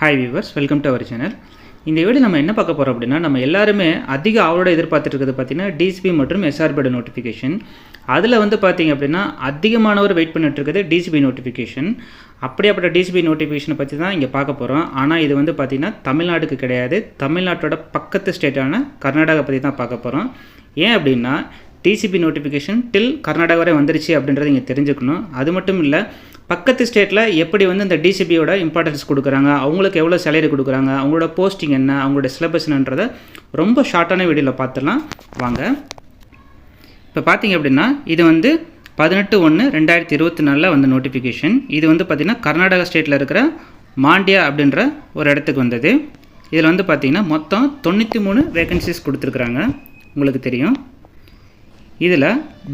Hi viewers welcome to our channel இந்த video நம்ம என்ன பார்க்க போகிறோம் அப்படின்னா நம்ம எல்லாருமே அதிக ஆவலோட எதிர்பார்த்துட்டு இருக்கிறது பார்த்தீங்கன்னா டிசிபி மற்றும் எஸ்ஆர்பியோட நோட்டிஃபிகேஷன் அதில் வந்து பார்த்தீங்க அப்படின்னா அதிகமானவர் வெயிட் பண்ணிட்டுருக்குது டிசிபி நோட்டிஃபிகேஷன் அப்படியாப்பட்ட டிசிபி நோட்டிஃபிகேஷனை பற்றி தான் இங்கே பார்க்க போகிறோம் ஆனால் இது வந்து பார்த்திங்கன்னா தமிழ்நாட்டுக்கு கிடையாது. தமிழ்நாட்டோட பக்கத்து ஸ்டேட்டான கர்நாடகா பற்றி தான் பார்க்க போகிறோம் ஏன் அப்படின்னா டிசிபி நோட்டிஃபிகேஷன் டில் கர்நாடகா வரை வந்துருச்சு அப்படின்றத இங்கே தெரிஞ்சுக்கணும். அது மட்டும் இல்லை பக்கத்து ஸ்டேட்டில் எப்படி வந்து இந்த டிசிபியோட இம்பார்ட்டன்ஸ் கொடுக்குறாங்க? அவங்களுக்கு எவ்வளோ சேலரி கொடுக்குறாங்க? அவங்களோட போஸ்டிங் என்ன? அவங்களோட சிலபஸ் என்னன்றதை ரொம்ப ஷார்ட்டான வீடியோவில் பார்த்துடலாம். வாங்க. இப்போ பார்த்தீங்க அப்படின்னா இது வந்து பதினெட்டு ஒன்று ரெண்டாயிரத்தி இருபத்தி நாலில் வந்த நோட்டிஃபிகேஷன் இது வந்து பார்த்திங்கன்னா கர்நாடகா ஸ்டேட்டில் இருக்கிற மாண்டியா அப்படின்ற ஒரு இடத்துக்கு வந்தது. இதில் வந்து பார்த்திங்கன்னா மொத்தம் தொண்ணூற்றி மூணு வேகன்சிஸ் கொடுத்துருக்குறாங்க. உங்களுக்கு தெரியும். இதில்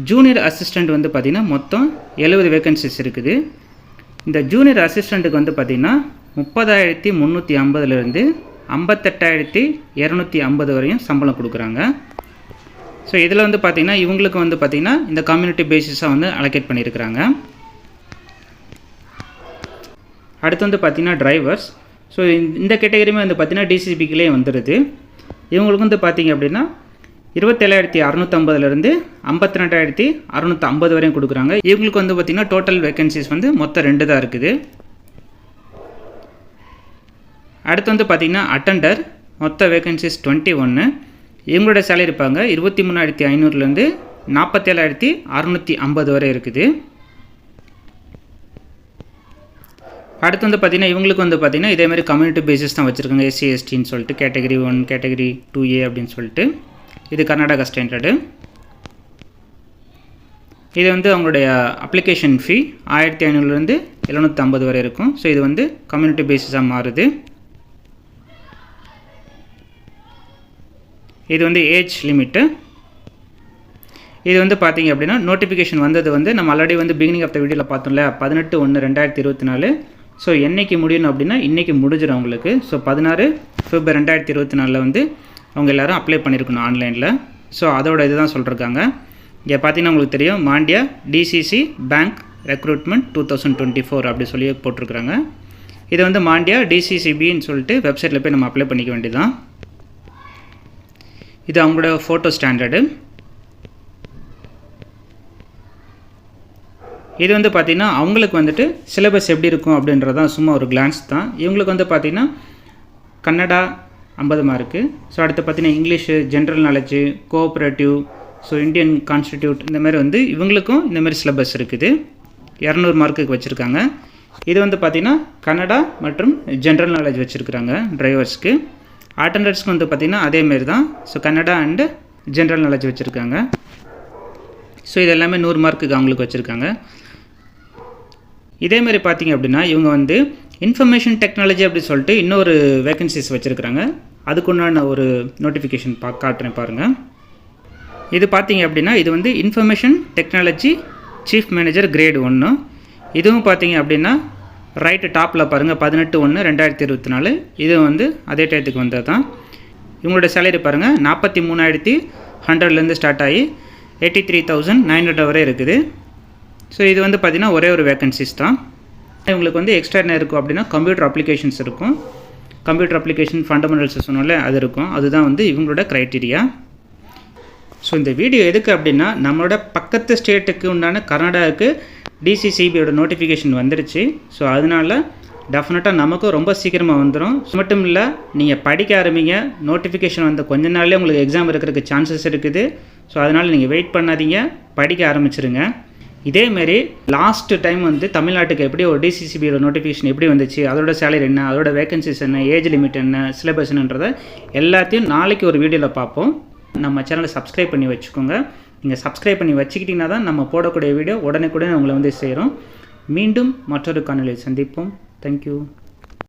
ஜூனியர் அசிஸ்டண்ட் வந்து பார்த்திங்கன்னா மொத்தம் எழுபது வேகன்சிஸ் இருக்குது. இந்த ஜூனியர் அசிஸ்டண்ட்டுக்கு வந்து பார்த்திங்கன்னா முப்பதாயிரத்தி முந்நூற்றி ஐம்பதுலேருந்து ஐம்பத்தெட்டாயிரத்தி இரநூத்தி ஐம்பது வரையும் சம்பளம் கொடுக்குறாங்க. ஸோ இதில் வந்து பார்த்திங்கன்னா இவங்களுக்கு வந்து பார்த்திங்கன்னா இந்த கம்யூனிட்டி பேசிஸாக வந்து அலோகேட் பண்ணியிருக்கிறாங்க. அடுத்து வந்து பார்த்திங்கன்னா டிரைவர்ஸ் ஸோ இந்த கேட்டகரியுமே வந்து பார்த்திங்கன்னா டிசிபிக்கிலே வந்துடுது இவங்களுக்கு வந்து பார்த்திங்க அப்படின்னா இருபத்தேழாயிரத்தி அறநூற்றம்பதுலேருந்து ஐம்பத்தி ரெண்டாயிரத்தி அறநூற்றி ஐம்பது வரையும் கொடுக்குறாங்க. இவங்களுக்கு வந்து பார்த்திங்கன்னா டோட்டல் வேகன்சிஸ் வந்து மொத்தம் ரெண்டு தான் இருக்குது. அடுத்து வந்து பார்த்திங்கன்னா அட்டண்டர் மொத்த வேகன்சிஸ் டுவெண்ட்டி ஒன்று இவங்களோட சேலரி இருப்பாங்க இருபத்தி மூணாயிரத்தி ஐநூறுலேருந்து நாற்பத்தேழாயிரத்தி அறநூற்றி ஐம்பது வரை இருக்குது. அடுத்து வந்து பார்த்திங்கன்னா இவங்களுக்கு வந்து பார்த்திங்கன்னா இதேமாதிரி கம்யூனிட்டி பேசிஸ் தான் வச்சுருக்காங்க. எஸ்சி எஸ்டின்னு சொல்லிட்டு category one category two A அப்படின்னு சொல்லிட்டு. இது கர்நாடகா ஸ்டாண்டர்டு இது வந்து அவங்களுடைய அப்ளிகேஷன் ஃபீ ஆயிரத்தி ஐநூறுலேருந்து எழுநூற்றி ஐம்பது வரை இருக்கும். ஸோ இது வந்து கம்யூனிட்டி பேசிஸாக மாறுது. இது வந்து ஏஜ் லிமிட்டு இது வந்து பார்த்தீங்க அப்படின்னா நோட்டிஃபிகேஷன் வந்தது வந்து நம்ம ஆல்ரெடி வந்து பிகினிங் ஆஃப் த வீடியோவில் பார்த்தோம்ல பதினெட்டு ஒன்று ரெண்டாயிரத்தி இருபத்தி நாலு. ஸோ என்னைக்கு முடியணும் அப்படின்னா இன்றைக்கி முடிஞ்சிடும் அவங்களுக்கு. ஸோ பதினாறு ஃபிப்ரவரி ரெண்டாயிரத்தி இருபத்தி நாலில் வந்து அவங்க எல்லோரும் அப்ளை பண்ணியிருக்கணும் ஆன்லைனில் ஸோ அதோட இதுதான் சொல்லியிருக்காங்க இங்கே பார்த்தீங்கன்னா உங்களுக்கு தெரியும் Mandya DCC bank recruitment two thousand twenty four அப்படி சொல்லி போட்டிருக்கிறாங்க. இது வந்து மாண்டியா டிசிசிபின்னு சொல்லிட்டு வெப்சைட்டில் போய் நம்ம அப்ளை பண்ணிக்க வேண்டியதுதான். இது அவங்களோட ஃபோட்டோ ஸ்டாண்டர்டு இது வந்து பார்த்திங்கன்னா அவங்களுக்கு வந்துட்டு சிலபஸ் எப்படி இருக்கும் அப்படின்றதான் சும்மா ஒரு கிளான்ஸ் தான். இவங்களுக்கு வந்து பார்த்திங்கன்னா கன்னடா ஐம்பது மார்க்கு ஸோ அடுத்து பார்த்தீங்கன்னா English general knowledge cooperative so Indian constitute இந்த மாதிரி வந்து இவங்களுக்கும் இந்த மாதிரி சிலபஸ் இருக்குது. இரநூறு மார்க்குக்கு வச்சுருக்காங்க. இது வந்து பார்த்திங்கன்னா கன்னடா மற்றும் ஜென்ரல் நாலேஜ் வச்சுருக்குறாங்க டிரைவர்ஸ்க்கு அட்டண்டர்ஸ்க்கு வந்து பார்த்திங்கன்னா அதேமாரி தான். So Kannada and general knowledge வச்சுருக்காங்க. ஸோ இது எல்லாமே நூறு மார்க்குக்கு அவங்களுக்கு வச்சுருக்காங்க. இதேமாரி பார்த்திங்க அப்படின்னா இவங்க வந்து இன்ஃபர்மேஷன் டெக்னாலஜி அப்படி சொல்லிட்டு இன்னொரு வேகன்சிஸ் வச்சுருக்குறாங்க. அதுக்குண்டான ஒரு நோட்டிஃபிகேஷன் பா காட்டுறேன் பாருங்கள் இது பார்த்தீங்க அப்படின்னா இது வந்து information technology chief manager grade ஒன்று இதுவும் பார்த்தீங்க அப்படின்னா ரைட்டு டாப்பில் பாருங்கள் பதினெட்டு ஒன்று ரெண்டாயிரத்தி இருபத்தி நாலு. இது வந்து அதே டயத்துக்கு வந்தது தான் இவங்களோட சேலரி பாருங்கள் நாற்பத்தி மூணாயிரத்தி ஹண்ட்ரட்லேருந்து ஸ்டார்ட் ஆகி eighty three thousand nine hundred வரை இருக்குது. ஸோ இது வந்து பார்த்திங்கன்னா ஒரே ஒரு வேகன்சிஸ் தான். இவங்களுக்கு வந்து எக்ஸ்ட்ரா என்ன இருக்கும் அப்படின்னா கம்ப்யூட்டர் அப்ளிகேஷன்ஸ் இருக்கும். கம்ப்யூட்டர் அப்ளிகேஷன் ஃபண்டமெண்டல்ஸ் சொன்னாலே அது இருக்கும். அதுதான் வந்து இவங்களோட க்ரைட்டீரியா ஸோ இந்த வீடியோ எதுக்கு அப்படின்னா நம்மளோட பக்கத்து ஸ்டேட்டுக்கு உண்டான கர்நாடகாவுக்கு டிசிசிபியோட நோட்டிஃபிகேஷன் வந்துருச்சு. ஸோ அதனால் டெஃபினட்டாக நமக்கும் ரொம்ப சீக்கிரமாக வந்துடும் மட்டும் இல்லை நீங்கள் படிக்க ஆரம்பிங்க. நோட்டிஃபிகேஷன் வந்த கொஞ்ச நாள்லேயே உங்களுக்கு எக்ஸாம் இருக்கிறதுக்கு சான்சஸ் இருக்குது. ஸோ அதனால் நீங்கள் வெயிட் பண்ணாதீங்க. படிக்க ஆரம்பிச்சிருங்க. இதேமாரி லாஸ்ட் டைம் வந்து தமிழ்நாட்டுக்கு எப்படி ஒரு டிசிசிபியோட நோட்டிஃபிகேஷன் எப்படி வந்துச்சு? அதோட சேலரி என்ன? அதோட வேகன்சிஸ் என்ன? ஏஜ் லிமிட் என்ன? சிலபஸ் என்னன்றதை எல்லாத்தையும் நாளைக்கு ஒரு வீடியோவில் பார்ப்போம். நம்ம சேனலை சப்ஸ்கிரைப் பண்ணி வச்சுக்கோங்க. நீங்கள் சப்ஸ்கிரைப் பண்ணி வச்சுக்கிட்டிங்கன்னா தான் நம்ம போடக்கூடிய வீடியோ உடனே உங்களை வந்து சேரும். மீண்டும் மற்றொரு காணொலியை சந்திப்போம். தேங்க்யூ